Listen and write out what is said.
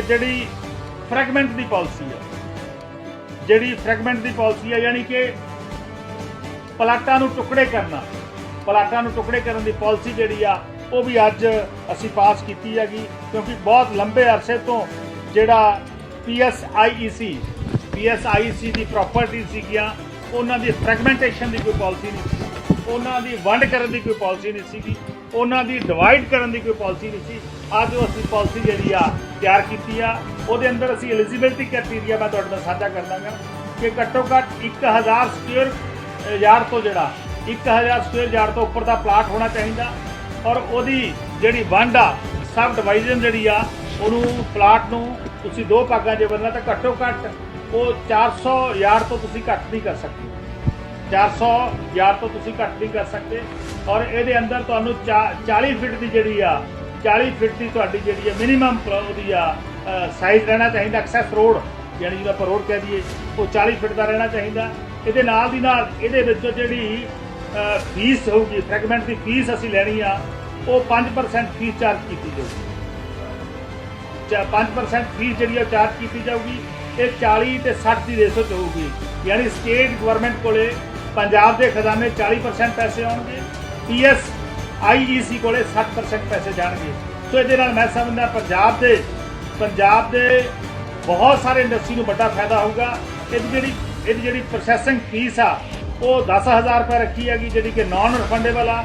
ਕਿ ਜਿਹੜੀ ਫ੍ਰੈਗਮੈਂਟ ਦੀ ਪਾਲਿਸੀ ਆ ਜਿਹੜੀ ਫ੍ਰੈਗਮੈਂਟ ਦੀ ਪਾਲਿਸੀ ਆ ਯਾਨੀ ਕਿ ਪਲਾਟਾਂ ਨੂੰ ਟੁਕੜੇ ਕਰਨਾ। ਪਲਾਟਾਂ ਨੂੰ ਟੁਕੜੇ ਕਰਨ ਦੀ ਪਾਲਿਸੀ ਜਿਹੜੀ ਆ, ਉਹ ਵੀ ਅੱਜ ਅਸੀਂ ਪਾਸ ਕੀਤੀ ਹੈਗੀ, ਕਿਉਂਕਿ ਬਹੁਤ ਲੰਬੇ ਅਰਸੇ ਤੋਂ ਜਿਹੜਾ ਪੀਐਸਆਈਈਸੀ ਪੀਐਸਆਈਸੀ ਦੀ ਪ੍ਰਾਪਰਟੀ ਸੀਗੀਆਂ, ਉਹਨਾਂ ਦੀ ਫ੍ਰੈਗਮੈਂਟੇਸ਼ਨ ਦੀ ਕੋਈ ਪਾਲਿਸੀ ਨਹੀਂ ਸੀ। ਉਹਨਾਂ ਦੀ ਵੰਡ ਕਰਨ ਦੀ ਕੋਈ ਪਾਲਿਸੀ ਨਹੀਂ ਸੀਗੀ। ਉਹਨਾਂ ਦੀ ਡਿਵਾਈਡ ਕਰਨ ਦੀ ਕੋਈ ਪਾਲਿਸੀ ਨਹੀਂ ਸੀ। ਅੱਜ ਉਹ ਅਸੀਂ ਪਾਲਿਸੀ ਜਿਹੜੀ ਆ ਤਿਆਰ ਕੀਤੀ ਆ। ਉਹਦੇ ਅੰਦਰ ਅਸੀਂ ਐਲੀਜੀਬਿਲਟੀ ਕ੍ਰਾਈਟੇਰੀਆ ਮੈਂ ਤੁਹਾਡੇ ਨਾਲ ਸਾਂਝਾ ਕਰ ਦਾਂਗਾ ਕਿ ਘੱਟੋ ਘੱਟ 1000 ਸਕੁਅਰ ਯਾਰਡ ਤੋਂ ਜਿਹੜਾ 1000 ਸਕੁਅਰ ਯਾਰਡ ਤੋਂ ਉੱਪਰ ਦਾ ਪਲਾਟ ਹੋਣਾ ਚਾਹੀਦਾ। ਔਰ ਉਹਦੀ ਜਿਹੜੀ ਵੰਡ ਆ ਸਬ ਡਿਵਾਈਜ਼ਨ ਜਿਹੜੀ ਆ, ਉਹਨੂੰ ਪਲਾਟ ਨੂੰ ਤੁਸੀਂ ਦੋ ਭਾਗਾਂ 'ਚ ਵੰਡਣਾ ਤਾਂ ਘੱਟੋ ਘੱਟ ਉਹ 400 ਯਾਰਡ ਤੋਂ ਤੁਸੀਂ ਘੱਟ ਨਹੀਂ ਕਰ ਸਕਦੇ। 400 ਯਾਰਡ ਤੋਂ ਤੁਸੀਂ ਘੱਟ ਨਹੀਂ ਕਰ ਸਕਦੇ। ਔਰ ਇਹਦੇ ਅੰਦਰ ਤੁਹਾਨੂੰ ਚਾ- 40 ਫਿਟ ਦੀ ਜਿਹੜੀ ਆ 40 ਫਿਟ ਦੀ ਤੁਹਾਡੀ ਜਿਹੜੀ ਆ ਮਿਨੀਮਮ ਉਹਦੀ ਆ ਸਾਈਜ਼ ਰਹਿਣਾ ਚਾਹੀਦਾ ਐਕਸੈਸ ਰੋਡ ਯਾਨੀ ਜਿਹਨੂੰ ਆਪਾਂ ਰੋਡ ਕਹਿ ਦਈਏ, ਉਹ 40 ਫਿਟ ਦਾ ਰਹਿਣਾ ਚਾਹੀਦਾ। ਇਹਦੇ ਨਾਲ ਦੀ ਨਾਲ ਇਹਦੇ ਵਿੱਚ ਜਿਹੜੀ ਫੀਸ ਹੋਊਗੀ ਫ੍ਰੈਗਮੈਂਟ ਦੀ ਫੀਸ ਅਸੀਂ ਲੈਣੀ ਆ, ਉਹ 5% ਫੀਸ ਚਾਰਜ ਕੀਤੀ ਜਾਊਗੀ। ਚਾ 5% ਫੀਸ ਜਿਹੜੀ ਆ ਚਾਰਜ ਕੀਤੀ ਜਾਊਗੀ। ਇਹ 40 ਤੇ 60 ਦੀ ਰੇਸ਼ੋ ਚ ਹੋਊਗੀ। ਯਾਨੀ ਸਟੇਟ ਗਵਰਨਮੈਂਟ ਕੋਲੇ ਪੰਜਾਬ ਦੇ ਖਜ਼ਾਨੇ 40% ਪੈਸੇ ਆਉਣਗੇ ਪੀਐਸ ਆਈਈਸੀ ਕੋਲੇ 60% ਪੈਸੇ ਜਾਣਗੇ। ਸੋ ਇਹਦੇ ਨਾਲ ਮੈਂ ਸਮਝਦਾ ਪੰਜਾਬ ਦੇ ਪੰਜਾਬ ਦੇ ਬਹੁਤ ਸਾਰੇ ਇੰਡਸਟਰੀ ਨੂੰ ਵੱਡਾ ਫਾਇਦਾ ਹੋਊਗਾ। ਇਹਦੀ ਜਿਹੜੀ ਇਹਦੀ ਜਿਹੜੀ ਪ੍ਰੋਸੈਸਿੰਗ ਫੀਸ ਆ, ਉਹ 10000 ਰੁਪਏ ਰੱਖੀ ਹੈਗੀ, ਜਿਹੜੀ ਕਿ ਨਾਨ ਰਿਫੰਡੇਬਲ ਆ।